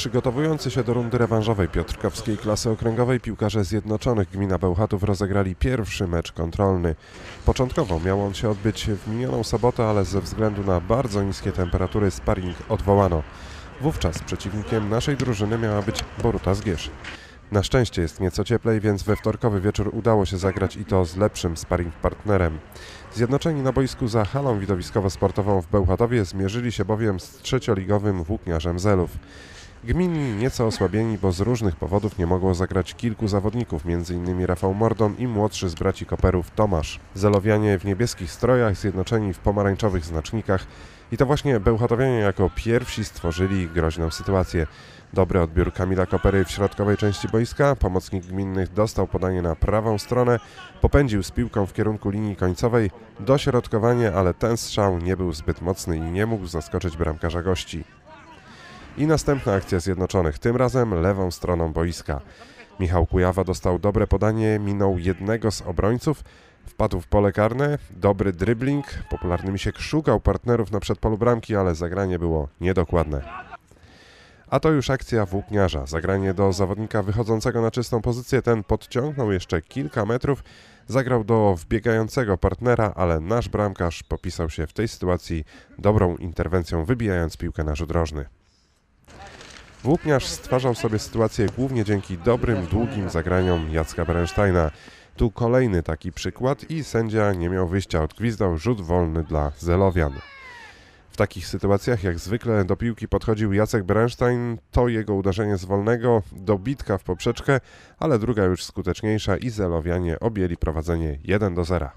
Przygotowujący się do rundy rewanżowej Piotrkowskiej klasy okręgowej piłkarze Zjednoczonych Gmina Bełchatów rozegrali pierwszy mecz kontrolny. Początkowo miał on się odbyć w minioną sobotę, ale ze względu na bardzo niskie temperatury sparring odwołano. Wówczas przeciwnikiem naszej drużyny miała być Boruta Zgierz. Na szczęście jest nieco cieplej, więc we wtorkowy wieczór udało się zagrać i to z lepszym sparring partnerem. Zjednoczeni na boisku za halą widowiskowo-sportową w Bełchatowie zmierzyli się bowiem z trzecioligowym włókniarzem Zelów. Gminni nieco osłabieni, bo z różnych powodów nie mogło zagrać kilku zawodników, m.in. Rafał Mordon i młodszy z braci Koperów Tomasz. Zelowianie w niebieskich strojach, zjednoczeni w pomarańczowych znacznikach i to właśnie Bełchatowianie jako pierwsi stworzyli groźną sytuację. Dobry odbiór Kamila Kopery w środkowej części boiska, pomocnik gminnych dostał podanie na prawą stronę, popędził z piłką w kierunku linii końcowej, dośrodkowanie, ale ten strzał nie był zbyt mocny i nie mógł zaskoczyć bramkarza gości. I następna akcja Zjednoczonych, tym razem lewą stroną boiska. Michał Kujawa dostał dobre podanie, minął jednego z obrońców, wpadł w pole karne, dobry dribbling, popularny Misiek szukał partnerów na przedpolu bramki, ale zagranie było niedokładne. A to już akcja włókniarza. Zagranie do zawodnika wychodzącego na czystą pozycję. Ten podciągnął jeszcze kilka metrów, zagrał do wbiegającego partnera, ale nasz bramkarz popisał się w tej sytuacji dobrą interwencją, wybijając piłkę na rzut rożny. Włókniarz stwarzał sobie sytuację głównie dzięki dobrym, długim zagraniom Jacka Berensteina. Tu kolejny taki przykład i sędzia nie miał wyjścia, odgwizdał rzut wolny dla Zelowian. W takich sytuacjach jak zwykle do piłki podchodził Jacek Berenstein, to jego uderzenie z wolnego, dobitka w poprzeczkę, ale druga już skuteczniejsza i Zelowianie objęli prowadzenie 1 do 0.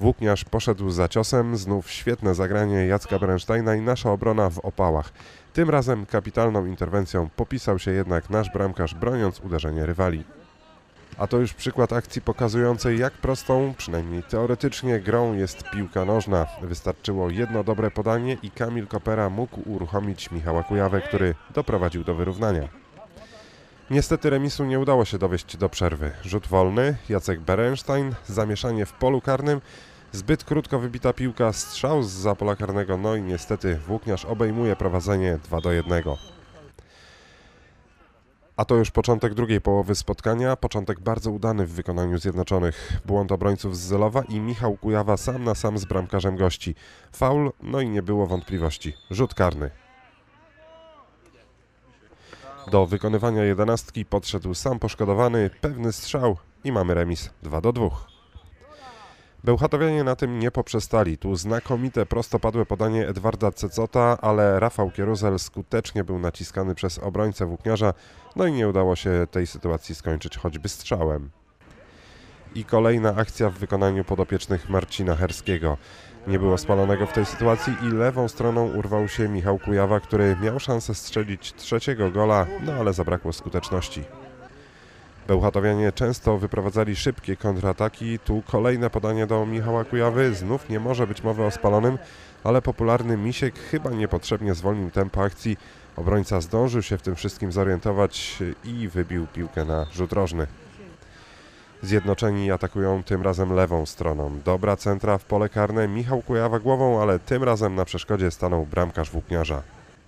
Włókniarz poszedł za ciosem, znów świetne zagranie Jacka Berensteina i nasza obrona w opałach. Tym razem kapitalną interwencją popisał się jednak nasz bramkarz, broniąc uderzenie rywali. A to już przykład akcji pokazującej, jak prostą, przynajmniej teoretycznie, grą jest piłka nożna. Wystarczyło jedno dobre podanie i Kamil Kopera mógł uruchomić Michała Kujawę, który doprowadził do wyrównania. Niestety remisu nie udało się dowieść do przerwy. Rzut wolny, Jacek Berenstein, zamieszanie w polu karnym, zbyt krótko wybita piłka, strzał z pola karnego, no i niestety włókniarz obejmuje prowadzenie 2 do 1. A to już początek drugiej połowy spotkania, początek bardzo udany w wykonaniu Zjednoczonych. Błąd obrońców z Zelowa i Michał Kujawa sam na sam z bramkarzem gości. Faul, no i nie było wątpliwości. Rzut karny. Do wykonywania jedenastki podszedł sam poszkodowany, pewny strzał i mamy remis 2 do 2. Bełchatowianie na tym nie poprzestali. Tu znakomite prostopadłe podanie Edwarda Cecota, ale Rafał Kieruzel skutecznie był naciskany przez obrońcę włókniarza, no i nie udało się tej sytuacji skończyć choćby strzałem. I kolejna akcja w wykonaniu podopiecznych Marcina Herskiego. Nie było spalonego w tej sytuacji i lewą stroną urwał się Michał Kujawa, który miał szansę strzelić trzeciego gola, no ale zabrakło skuteczności. Bełchatowianie często wyprowadzali szybkie kontrataki. Tu kolejne podanie do Michała Kujawy. Znów nie może być mowy o spalonym, ale popularny Misiek chyba niepotrzebnie zwolnił tempo akcji. Obrońca zdążył się w tym wszystkim zorientować i wybił piłkę na rzut rożny. Zjednoczeni atakują tym razem lewą stroną. Dobra centra w pole karne. Michał Kujawa głową, ale tym razem na przeszkodzie stanął bramkarz włókniarza.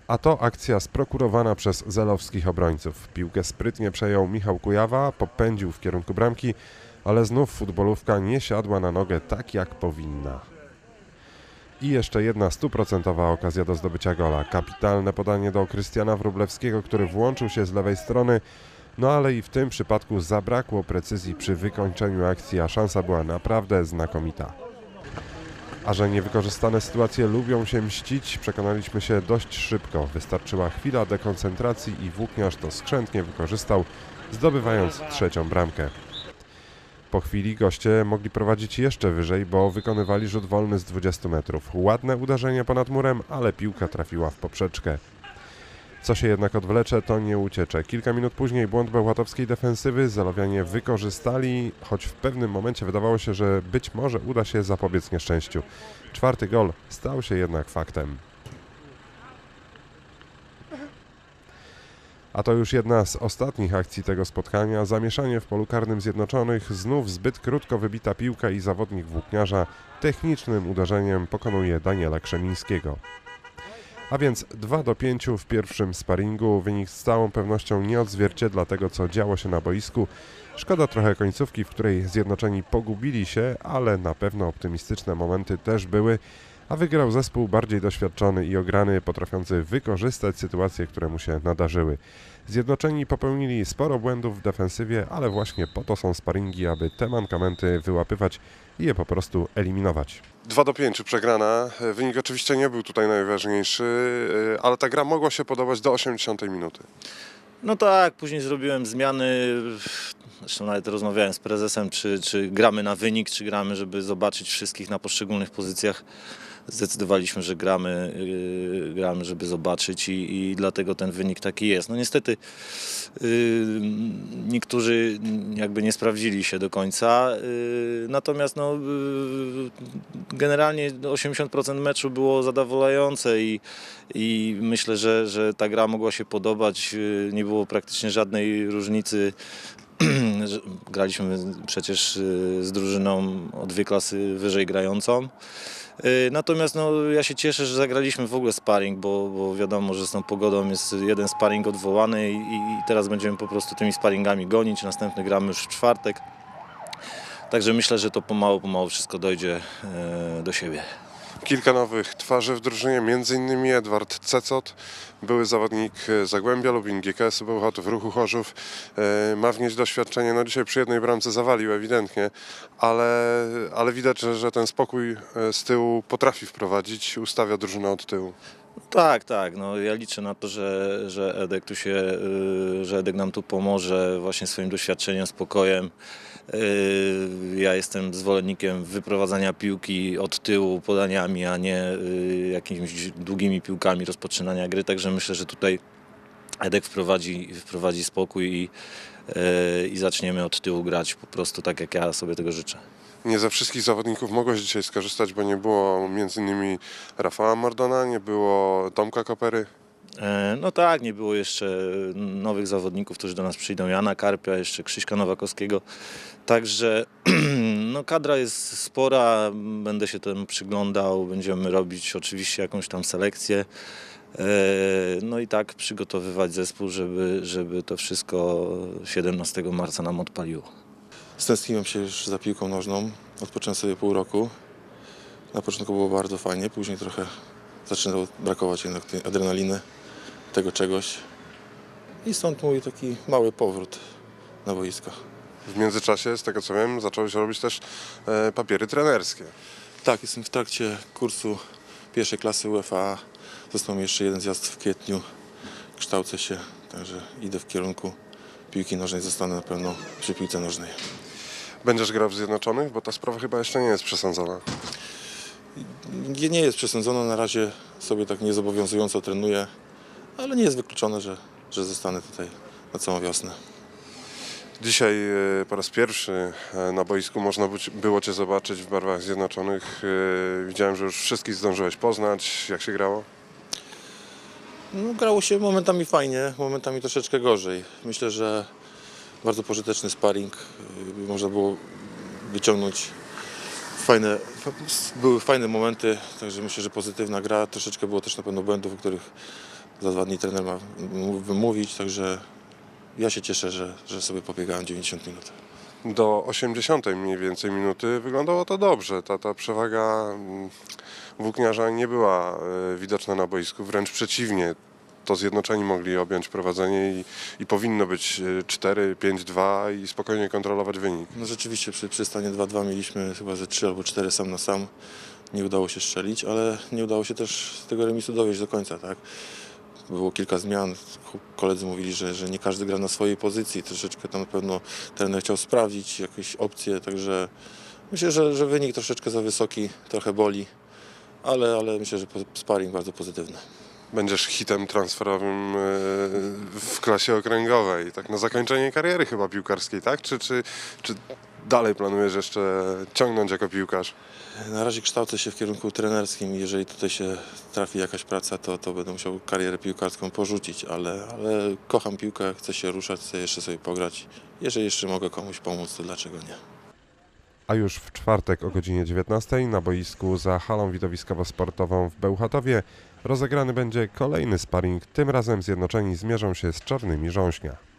A to akcja sprokurowana przez zelowskich obrońców. Piłkę sprytnie przejął Michał Kujawa, popędził w kierunku bramki, ale znów futbolówka nie siadła na nogę tak jak powinna. I jeszcze jedna stuprocentowa okazja do zdobycia gola. Kapitalne podanie do Krystiana Wróblewskiego, który włączył się z lewej strony, no ale i w tym przypadku zabrakło precyzji przy wykończeniu akcji, a szansa była naprawdę znakomita. A że niewykorzystane sytuacje lubią się mścić, przekonaliśmy się dość szybko. Wystarczyła chwila dekoncentracji i włókniarz to skrzętnie wykorzystał, zdobywając trzecią bramkę. Po chwili goście mogli prowadzić jeszcze wyżej, bo wykonywali rzut wolny z 20 metrów. Ładne uderzenie ponad murem, ale piłka trafiła w poprzeczkę. Co się jednak odwlecze, to nie uciecze. Kilka minut później błąd bełchatowskiej defensywy Zalowianie wykorzystali, choć w pewnym momencie wydawało się, że być może uda się zapobiec nieszczęściu. Czwarty gol stał się jednak faktem. A to już jedna z ostatnich akcji tego spotkania. Zamieszanie w polu karnym Zjednoczonych, znów zbyt krótko wybita piłka i zawodnik włókniarza technicznym uderzeniem pokonuje Daniela Krzemińskiego. A więc 2 do 5 w pierwszym sparingu. Wynik z całą pewnością nie odzwierciedla tego, co działo się na boisku. Szkoda trochę końcówki, w której zjednoczeni pogubili się, ale na pewno optymistyczne momenty też były. A wygrał zespół bardziej doświadczony i ograny, potrafiący wykorzystać sytuacje, które mu się nadarzyły. Zjednoczeni popełnili sporo błędów w defensywie, ale właśnie po to są sparingi, aby te mankamenty wyłapywać i je po prostu eliminować. 2 do 5 przegrana. Wynik oczywiście nie był tutaj najważniejszy, ale ta gra mogła się podobać do 80 minuty. No tak, później zrobiłem zmiany. Zresztą nawet rozmawiałem z prezesem, czy, czy gramy na wynik, czy gramy, żeby zobaczyć wszystkich na poszczególnych pozycjach. Zdecydowaliśmy, że gramy, yy, gramy żeby zobaczyć i, i dlatego ten wynik taki jest. No niestety yy, niektórzy jakby nie sprawdzili się do końca, yy, natomiast no, yy, generalnie 80% meczu było zadowalające i, i myślę, że, że ta gra mogła się podobać. Yy, Nie było praktycznie żadnej różnicy. Graliśmy przecież yy, z drużyną o dwie klasy wyżej grającą. Yy, Natomiast no, ja się cieszę, że zagraliśmy w ogóle sparring, bo, bo wiadomo, że z tą pogodą jest jeden sparring odwołany i, i teraz będziemy po prostu tymi sparingami gonić. Następny gramy już w czwartek. Także myślę, że to pomału, pomału wszystko dojdzie e, do siebie. Kilka nowych twarzy w drużynie, m.in. Edward Cecot, były zawodnik Zagłębia Lubin, GKS-u Bełchatów, Ruchu Chorzów. E, Ma wnieść doświadczenie, no dzisiaj przy jednej bramce zawalił ewidentnie, ale, ale widać, że, że ten spokój e, z tyłu potrafi wprowadzić, ustawia drużynę od tyłu. Tak, tak. No, ja liczę na to, że, że Edek tu się, y, że Edek nam tu pomoże właśnie swoim doświadczeniem, spokojem. Y, Ja jestem zwolennikiem wyprowadzania piłki od tyłu podaniami, a nie y, jakimiś długimi piłkami rozpoczynania gry. Także myślę, że tutaj Edek wprowadzi, wprowadzi spokój i, y, i zaczniemy od tyłu grać po prostu tak, jak ja sobie tego życzę. Nie ze wszystkich zawodników mogłeś dzisiaj skorzystać, bo nie było m.in. Rafała Mordona, nie było Tomka Kopery. E, No tak, nie było jeszcze nowych zawodników, którzy do nas przyjdą. Jana Karpia, jeszcze Krzyśka Nowakowskiego. Także no, kadra jest spora, będę się temu przyglądał, będziemy robić oczywiście jakąś tam selekcję. E, No i tak przygotowywać zespół, żeby, żeby to wszystko 17 marca nam odpaliło. Stęskniłem się już za piłką nożną. Odpocząłem sobie pół roku. Na początku było bardzo fajnie, później trochę zaczynało brakować jednak tej adrenaliny, tego czegoś. I stąd mój taki mały powrót na boisko. W międzyczasie, z tego co wiem, zacząłeś robić też e, papiery trenerskie. Tak, jestem w trakcie kursu pierwszej klasy UEFA. Został mi jeszcze jeden zjazd w kwietniu. Kształcę się, także idę w kierunku piłki nożnej. Zostanę na pewno przy piłce nożnej. Będziesz grał w Zjednoczonych, bo ta sprawa chyba jeszcze nie jest przesądzona. Nie, nie jest przesądzona, na razie sobie tak niezobowiązująco trenuję, ale nie jest wykluczone, że, że zostanę tutaj na całą wiosnę. Dzisiaj e, po raz pierwszy e, na boisku można było Cię zobaczyć w barwach Zjednoczonych. E, Widziałem, że już wszystkich zdążyłeś poznać. Jak się grało? No, grało się momentami fajnie, momentami troszeczkę gorzej. Myślę, że bardzo pożyteczny sparring. Można było wyciągnąć fajne, były fajne momenty, także myślę, że pozytywna gra. Troszeczkę było też na pewno błędów, o których za dwa dni trener ma wymówić, także ja się cieszę, że, że sobie pobiegałem 90 minut. Do 80 mniej więcej minuty wyglądało to dobrze. Ta, ta przewaga mm, włókniarza nie była e, widoczna na boisku, wręcz przeciwnie. To Zjednoczeni mogli objąć prowadzenie i, i powinno być e, 4-5-2 i spokojnie kontrolować wynik. No rzeczywiście przy, przy stanie 2-2 mieliśmy chyba ze 3 albo 4 sam na sam. Nie udało się strzelić, ale nie udało się też tego remisu dowieść do końca, tak? Było kilka zmian. Koledzy mówili, że, że nie każdy gra na swojej pozycji. Troszeczkę tam na pewno trener chciał sprawdzić jakieś opcje, także myślę, że, że wynik troszeczkę za wysoki, trochę boli, ale, ale myślę, że sparring bardzo pozytywny. Będziesz hitem transferowym e, w klasie okręgowej. Tak na zakończenie kariery chyba piłkarskiej, tak? Czy, czy, czy dalej planujesz jeszcze ciągnąć jako piłkarz? Na razie kształcę się w kierunku trenerskim. Jeżeli tutaj się trafi jakaś praca, to, to będę musiał karierę piłkarską porzucić, ale, ale kocham piłkę, chcę się ruszać, chcę jeszcze sobie pograć. Jeżeli jeszcze mogę komuś pomóc, to dlaczego nie? A już w czwartek o godzinie 19 na boisku za halą widowiskowo-sportową w Bełchatowie rozegrany będzie kolejny sparring. Tym razem zjednoczeni zmierzą się z Czarnymi Rząśnia.